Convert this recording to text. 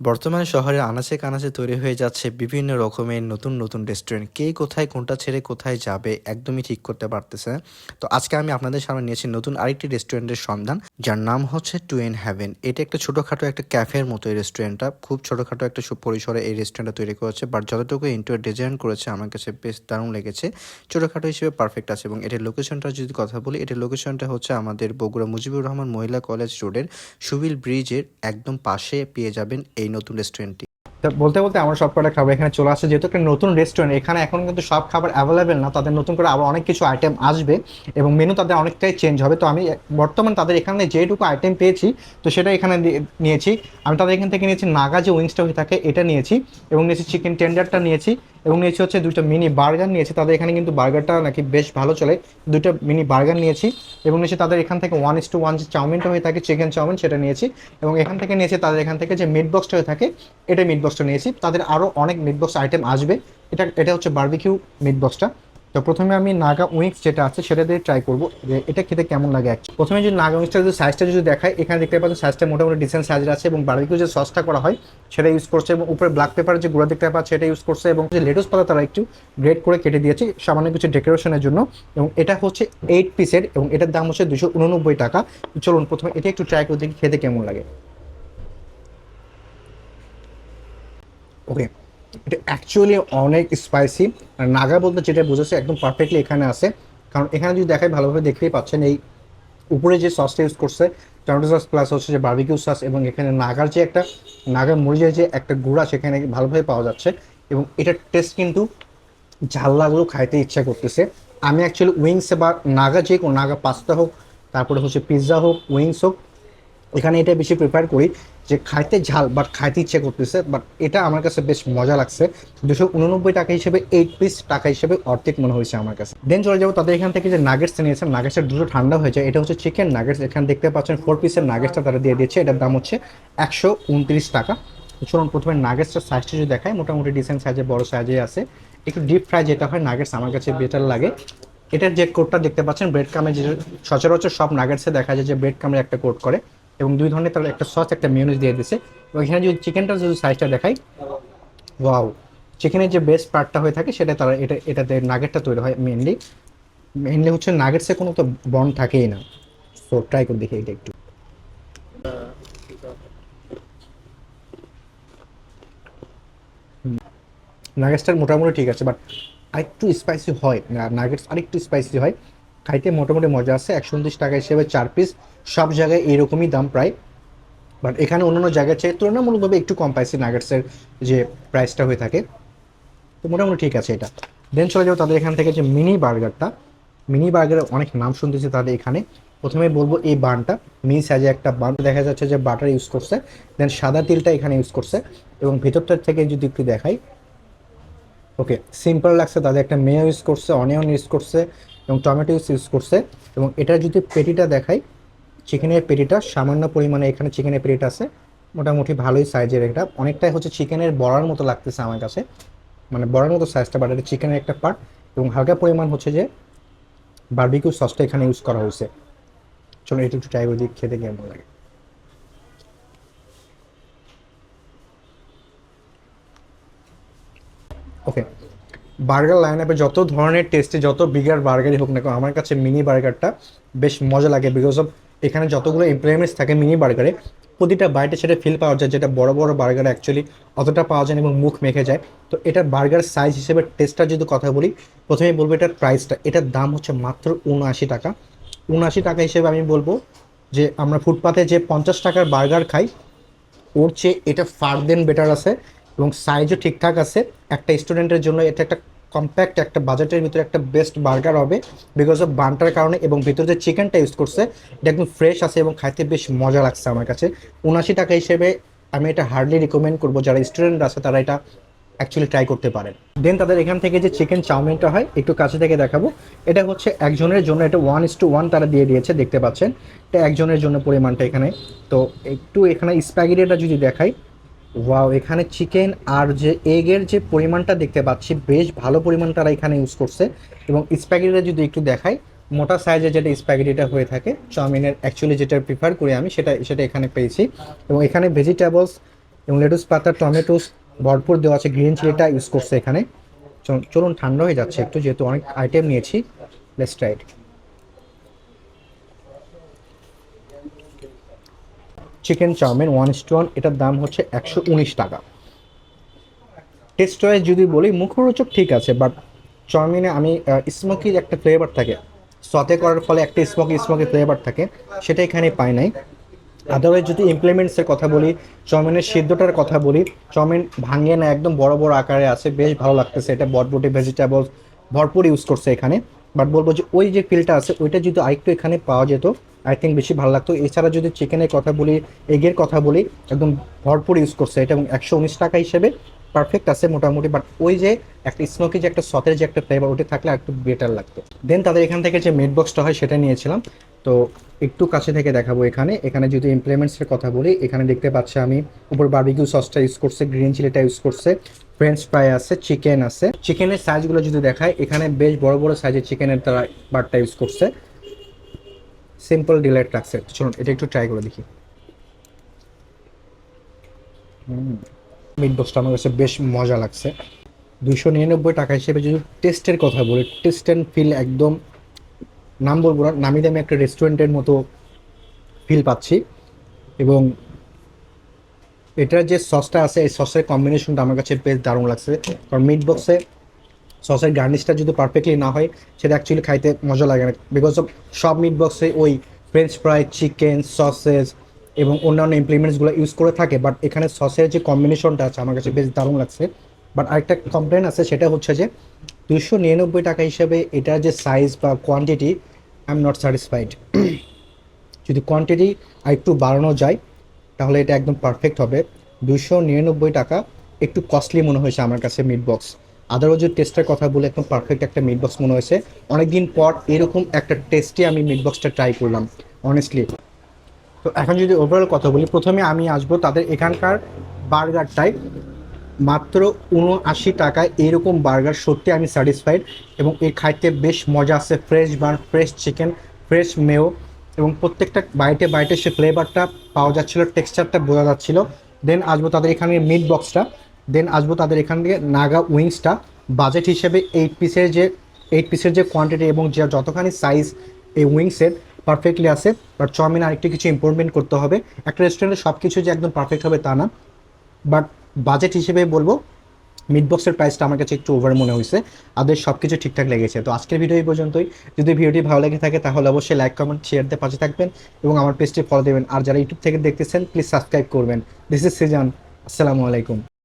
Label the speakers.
Speaker 1: বর্তমানে শহরে আনাচে কানাচে তৈরি হয়ে যাচ্ছে বিভিন্ন রকমের নতুন নতুন রেস্টুরেন্ট কে কোথায়, কোনটা ছেড়ে কোথায় যাবে একদমই ঠিক করতে পারতেছে। তো আজকে আমি আপনাদের সামনে নিয়েছি নতুন আরেকটি রেস্টুরেন্টের সন্ধান, যার নাম হচ্ছে টু এন হ্যাভেন এটা একটা ছোটোখাটো একটা ক্যাফের মতো এই রেস্টুরেন্টটা খুব ছোটোখাটো একটা পরিসরে এই রেস্টুরেন্টটা তৈরি করেছে বাট যতটুকু ইন্টার ডিজাইন করেছে, আমার কাছে বেশ দারুণ লেগেছে। ছোটোখাটো হিসেবে পারফেক্ট আছে এবং এটার লোকেশনটা যদি কথা বলি, এটার লোকেশনটা হচ্ছে আমাদের বগুড়া মুজিবুর রহমান মহিলা কলেজ রোডের সুবিল ব্রিজের একদম পাশে পেয়ে যাবেন এই নতুন রেস্টুরেন্টটি
Speaker 2: বলতে বলতে আমার সব কটা খাবার এখানে চলে আসছে। যেহেতু একটা নতুন রেস্টুরেন্ট এখানে এখন কিন্তু সব খাবার অ্যাভেলেবেল না, তাদের নতুন করে আবার অনেক কিছু আইটেম আসবে এবং মেনু তাদের অনেকটাই চেঞ্জ হবে। তো আমি বর্তমান তাদের এখানে যেটুকু আইটেম পেয়েছি, তো সেটা এখানে নিয়েছি। আমি তাদের এখান থেকে নিয়েছি নাগা যে উইংসটা হয়ে থাকে, এটা নিয়েছি এবং নিয়েছি চিকেন টেন্ডারটা নিয়েছি। এবং নিয়েছি হচ্ছে দুটো মিনি বার্গার নিয়েছি। তাদের এখানে কিন্তু বার্গারটা নাকি বেশ ভালো চলে। দুটো মিনি বার্গার নিয়েছি এবং নিয়েছি তাদের এখান থেকে ওয়ান ইস টু ওয়ান যে চাউমিনটা হয়ে থাকে চিকেন চাউমিন, সেটা নিয়েছি। এবং এখান থেকে নিয়েছি তাদের এখান থেকে যে মিট বক্সটা হয়ে থাকে, এটা মিট বক্সটা নিয়েছি। তাদের আরও অনেক মিট বক্স আইটেম আসবে। এটা এটা হচ্ছে বার্বিকিউ মিট বক্সটা তো প্রথমে আমি নাগা উইংস যেটা আছে সেটা দিয়ে ট্রাই করব যে এটা খেতে কেমন লাগে। প্রথমে যদি নাগা উইংসটা যদি সাইজটা যদি দেখায় এখানে দেখতে পাচ্ছেন সাইজটা মোটামুটি ডিসেন্ট সাইজের আছে এবং বার্বিকিউ যে সসটা করা হয়, সেটা ইউজ করছে এবং উপরে ব্ল্যাক পেপার যে গুঁড়া দেখতে পাচ্ছে সেটা ইউজ করছে এবং যে লেটুস পাতা তারা একটু গ্রেড করে কেটে দিয়েছে সামান্য কিছু ডেকোরেশনের জন্য এবং এটা হচ্ছে এইট পিসের এবং এটার দাম হচ্ছে দুশো উননব্বই টাকা। চলুন প্রথমে এটা একটু ট্রাই করে দেখি খেতে কেমন লাগে। ওকে এটা অ্যাকচুয়ালি অনেক স্পাইসি আর নাগা বলতে যেটা বুঝেছে একদম পারফেক্টলি এখানে আছে। কারণ এখানে যদি দেখায় ভালোভাবে দেখতেই পাচ্ছেন এই উপরে যে সসটা ইউজ করছে টমেটো সস প্লাস হচ্ছে যে বার্বিকিউ সস এবং এখানে নাগার যে একটা, নাগা মরিচের যে একটা গুঁড়া সেখানে ভালোভাবে পাওয়া যাচ্ছে। এবং এটার টেস্ট কিন্তু ঝাল লাগলেও খাইতে ইচ্ছা করতেছে। আমি অ্যাকচুয়ালি উইংস বা নাগা যে কোনো, নাগা পাস্তা হোক, তারপরে হচ্ছে পিৎজা হোক উইংস হোক, এখানে এটা বেশি প্রিফার করি। যে খাইতে ঝাল বাট খাইতে ইচ্ছে করতেছে বাট এটা আমার কাছে বেশ মজা লাগছে। দুশো উননব্বই টাকা হিসেবে এইট পিস টাকা হিসেবে অর্ধেক মনে হয়েছে আমার কাছে। দেন চলে যাব তাদের এখান থেকে যে নাগেটস নিয়েছে নাগেটসের দুটো ঠান্ডা হয়েছে এটা হচ্ছে চিকেন নাগেটস এখানে দেখতে পাচ্ছেন ফোর পিসের নাগেটসটা তারা দিয়ে দিচ্ছে এটার দাম হচ্ছে একশো উনত্রিশ টাকা। চলুন প্রথমে নাগেটসটার সাইজটা যদি দেখায় মোটামুটি ডিসেন্ট সাইজে বড় সাইজে আছে। একটু ডিপ ফ্রাই যেটা হয় নাগেটস আমার কাছে বেটার লাগে। এটার যে কোটটা দেখতে পাচ্ছেন ব্রেড কামে যে সচরাচর সব নাগেটসে দেখা যায় যে ব্রেড কামের একটা কোট করে। এবং দুই ধরনের তার একটা সস, একটা মিউনিস দিয়ে দিচ্ছে এবং এখানে যদি চিকেনটা যদি সাইজটা দেখাই ওয়াও চিকেনের যে বেস্ট পার্টটা হয়ে থাকে, সেটা তারা এটা, এটাতে নাগেটটা তৈরি হয় মেনলি মেনলি হচ্ছে নাগেটসে কোনো তো বন্ড থাকেই না। সো ট্রাই করে দেখি এটা একটু। নাগেটসটার মোটামুটি ঠিক আছে বাট আরেকটু স্পাইসি হয়। নাগেটস আরেকটু স্পাইসি হয়। খাইতে মোটামুটি মজা আছে। একশো উনত্রিশ টাকা হিসেবে চার পিস সব জায়গায় এইরকমই দাম প্রায়। বাট এখানে অন্যান্য জায়গার চেয়ে তুলনামূলকভাবে একটু কম পাইছি নাগেটসের যে প্রাইসটা হয়ে থাকে। তো মোটামুটি ঠিক আছে এটা। দেন চলে যাব তাদের এখান থেকে যে মিনি বার্গারটা মিনি বার্গারের অনেক নাম শুনতেছি তাদের এখানে। প্রথমে বলব এই বানটা মিনি সাইজে একটা বান দেখা যাচ্ছে যে বাটার ইউজ করছে। দেন সাদা তিলটা এখানে ইউজ করছে। এবং ভেতরটার থেকে যদি একটু দেখাই। ওকে সিম্পল লাগছে তাদের। একটা মেয় ইউজ করছে অনিয়ন ইউজ করছে এবং টমেটো ইউজ ইউজ করছে। এবং এটা যদি পেটিটা দেখাই চিকেনের পেটিটা সামান্য পরিমাণে এখানে চিকেনের পেটিটা আছে। মোটামুটি ভালোই সাইজের এটা। অনেকটাই হচ্ছে চিকেনের বড়ার মতো লাগতেছে আমার কাছে। মানে বড়ার মতো সাইজটা বাট এটা চিকেনের একটা পার্ট এবং হালকা পরিমাণ হচ্ছে যে বার্বিকিউ সসটা এখানে ইউজ করা হয়েছে। চলো এটা একটু ট্রাই করে দিই খেতে কেমন লাগে। ওকে বার্গার লাইন আপে যত ধরনের টেস্টে যত বিগার বার্গারই হোক না কেন, আমার কাছে মিনি বার্গারটা বেশ মজা লাগে বিকজ অফ এখানে যতগুলো ইমপ্লিমেন্টস থাকে মিনি বার্গারে প্রতিটা বাইটে সেটা ফিল পাওয়া যায়, যেটা বড় বড় বার্গার অ্যাকচুয়ালি অতটা পাওয়া যায় না এবং মুখ মেখে যায়। তো এটার বার্গার সাইজ হিসেবে টেস্টটা যদি কথা বলি, প্রথমেই বলব এটার প্রাইসটা এটার দাম হচ্ছে মাত্র উনআশি টাকা। উনআশি টাকা হিসেবে আমি বলব যে আমরা ফুটপাতে যে পঞ্চাশ টাকার বার্গার খাই, ওর চেয়ে এটা ফার দেন বেটার আছে এবং সাইজও ঠিকঠাক আছে। একটা স্টুডেন্টের জন্য এটা একটা কম্প্যাক্ট একটা বাজেটের ভিতরে একটা বেস্ট বার্গার হবে বিকজ অফ বানটার কারণে এবং ভিতরে যে চিকেনটা ইউজ করছে, এটা একদম ফ্রেশ আছে এবং খাইতে বেশ মজা লাগছে আমার কাছে। উনাশি টাকা হিসেবে আমি এটা হার্ডলি রিকমেন্ড করব। যারা স্টুডেন্ট আছে, তারা এটা অ্যাকচুয়ালি ট্রাই করতে পারেন। দেন তাদের এখান থেকে যে চিকেন চাউমিনটা হয়, একটু কাছে থেকে দেখাবো। এটা হচ্ছে একজনের জন্য, এটা ওয়ান ইস টু ওয়ান তারা দিয়ে দিয়েছে, দেখতে পাচ্ছেন। এটা একজনের জন্য পরিমাণটা এখানে। তো একটু এখানে স্প্যাগেটিটা যদি দেখাই ওয়াও এখানে চিকেন আর যে এগের যে পরিমাণটা দেখতে পাচ্ছি, বেশ ভালো পরিমাণ তারা এখানে ইউজ করছে। এবং স্প্যাগেটিটা যদি একটু দেখাই, মোটা সাইজের যেটা স্প্যাগেটিটা হয়ে থাকে, চাউমিনের অ্যাকচুয়ালি যেটা প্রিফার করি আমি, সেটা সেটা এখানে পেয়েছি। এবং এখানে ভেজিটেবলস এবং লেটুস পাতা টমেটোস ভরপুর দেওয়া আছে গ্রিন চিলিটা ইউজ করছে এখানে। চল- চলুন ঠান্ডা হয়ে যাচ্ছে একটু, যেহেতু অনেক আইটেম নিয়েছি। Let's tried chicken chowmein wonton এটার দাম হচ্ছে একশো উনিশ টাকা। টেস্ট ওয়াইজ যদি বলি, মুখরোচক ঠিক আছে বাট চাউমিনে আমি স্মোকির একটা ফ্লেভার থাকে সতে করার ফলে একটা স্মোকি স্মোকি ফ্লেভার থাকে, সেটা এখানে পাই নাই। আদারওয়াইজ যদি ইমপ্লিমেন্টসের কথা বলি, চাউমিনের সিদ্ধটার কথা বলি, চাউমিন ভাঙিয়ে না, একদম বড় বড় আকারে আছে, বেশ ভালো লাগতেছে, এটা বটবটি ভেজিটেবলস ভরপুর ইউজ করছে এখানে। বাট বলব যে ওই যে ফিলটা আছে, ওইটা যদি আরেকটু এখানে পাওয়া যেত আই থিঙ্ক বেশি ভালো লাগতো। এছাড়া যদি চিকেনের কথা বলি, এগের কথা বলি, একদম ভরপুর ইউজ করছে। এটা এবং একশো উনিশ টাকা হিসেবে পারফেক্ট আছে মোটামুটি বাট ওই যে একটা স্মোকি যে একটা সতের যে একটা ফ্লেভার ওটা থাকলে একটু বেটার লাগতো। দেন তাদের এখান থেকে যে মেড বক্সটা হয়, সেটা নিয়েছিলাম। তো একটু কাছে থেকে দেখাবো এখানে। এখানে যদি ইমপ্লিমেন্টসের কথা বলি, এখানে দেখতে পাচ্ছি আমি, উপর বার্বিকিউ সসটা ইউজ করছে গ্রিন চিলিটা ইউজ করছে। ফ্রেঞ্চ ফ্রাই আছে চিকেন আছে। চিকেনের সাইজগুলো যদি দেখায় এখানে বেশ বড় বড় সাইজের চিকেনের তারা বারটা ইউজ করছে। সিম্পল ডিলাইট রাখছে। চলুন, এটা একটু ট্রাই করে দেখি। মিট বক্সটা আমার কাছে বেশ মজা লাগছে। দুইশো নিরানব্বই টাকা হিসেবে যদি টেস্টের কথা বলি টেস্ট অ্যান্ড ফিল একদম, নাম বলব না, নামি দামি একটা রেস্টুরেন্টের মতো ফিল পাচ্ছি। এবং এটার যে সসটা আছে, এই সসের কম্বিনেশনটা আমার কাছে বেশ দারুণ লাগছে। কারণ মিট বক্সে সসের গার্নিশটা যদি পারফেক্টলি না হয়, সেটা অ্যাকচুয়ালি খাইতে মজা লাগে না। বিকজ অফ সব মিট বক্সে ওই ফ্রেঞ্চ ফ্রাই চিকেন সসেস এবং অন্যান্য ইমপ্লিমেন্টসগুলো ইউজ করে থাকে বাট এখানে সসের যে কম্বিনেশনটা আছে, আমার কাছে বেশ দারুণ লাগছে। বাট আরেকটা কমপ্লেন আছে, সেটা হচ্ছে যে দুশো নিরানব্বই টাকা হিসেবে এটার যে সাইজ বা quantity I am not satisfied যদি কোয়ান্টিটি আর একটু বাড়ানো যায় তাহলে এটা একদম পারফেক্ট হবে। দুশো নিরানব্বই টাকা, একটু কস্টলি মনে হয়েছে আমার কাছে মিট বক্স আদারওয়াইজ যদি টেস্টের কথা বলে একদম পারফেক্ট একটা মিট বক্স মনে হয়েছে। অনেকদিন পর এরকম একটা টেস্টে আমি মিট বক্সটা ট্রাই করলাম অনেস্টলি তো এখন যদি ওভারঅল কথা বলি, প্রথমে আমি আসব তাদের এখানকার বার্গারটাই মাত্র উনআশি টাকায় এরকম বার্গার, সত্যি আমি স্যাটিসফাইড এবং এর খাইতে বেশ মজা আছে fresh bun fresh chicken fresh mayo এবং প্রত্যেকটা বাইটে বাইটে সে ফ্লেভারটা পাওয়া যাচ্ছিল টেক্সচারটা বোঝা যাচ্ছিল। দেন আসব তাদের এখানে মিট বক্সটা দেন আসব তাদের এখান থেকে নাগা উইংসটা বাজেট হিসেবে এইট পিসের যে এইট পিসের যে কোয়ান্টিটি এবং যে যতখানি সাইজ এই উইংসের পারফেক্টলি আছে। বাট চাউমিন আরেকটু কিছু ইম্প্রুভমেন্ট করতে হবে। একটা রেস্টুরেন্টে সব কিছু যে একদম পারফেক্ট হবে তা না। বাট বাজেট হিসেবে বলব মিড বক্সের প্রাইসটা আমার কাছে একটু ওভার মনে হয়েছে। আদের সব কিছু ঠিকঠাক লেগেছে। তো আজকের ভিডিও এই পর্যন্তই। যদি ভিডিওটি ভালো লেগে থাকে, তাহলে অবশ্যই লাইক কমেন্ট শেয়ার দিয়ে পাশে থাকবেন এবং আমার পেজটি ফলো দেবেন। আর যারা ইউটিউব থেকে দেখতেছেন প্লিজ সাবস্ক্রাইব করবেন। দিস ইজ সিজন আসসালামু আলাইকুম